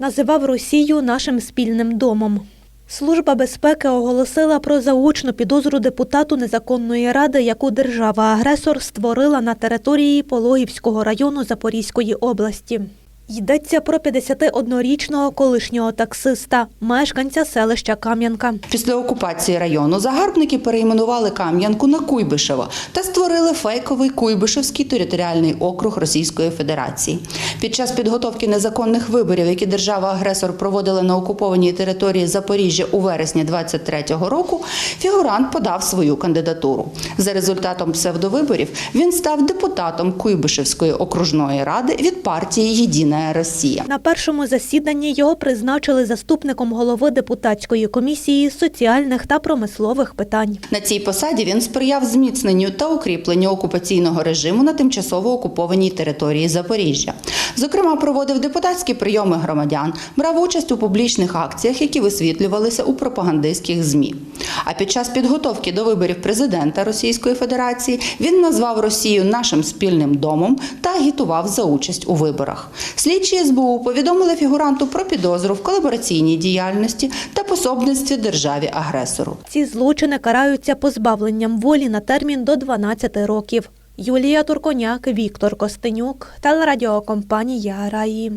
Називав Росію нашим спільним домом. Служба безпеки оголосила про заочну підозру депутату незаконної ради, яку держава-агресор створила на території Пологівського району Запорізької області. Йдеться про 51-річного колишнього таксиста, мешканця селища Кам'янка. Після окупації району загарбники перейменували Кам'янку на Куйбишево та створили фейковий Куйбишевський територіальний округ Російської Федерації. Під час підготовки незаконних виборів, які держава-агресор проводила на окупованій території Запоріжжя у вересні 23-го року, фігурант подав свою кандидатуру. За результатом псевдовиборів він став депутатом Куйбишевської окружної ради від партії Єдина Росія. На першому засіданні його призначили заступником голови депутатської комісії з соціальних та промислових питань. На цій посаді він сприяв зміцненню та укріпленню окупаційного режиму на тимчасово окупованій території Запоріжжя. Зокрема, проводив депутатські прийоми громадян, брав участь у публічних акціях, які висвітлювалися у пропагандистських змі. А під час підготовки до виборів президента Російської Федерації він назвав Росію нашим спільним домом та агітував за участь у виборах. Слідчі СБУ повідомили фігуранту про підозру в колабораційній діяльності та пособництві державі-агресору. Ці злочини караються позбавленням волі на термін до 12 років. Юлія Турконяк, Віктор Костенюк, телерадіокомпанія Раї.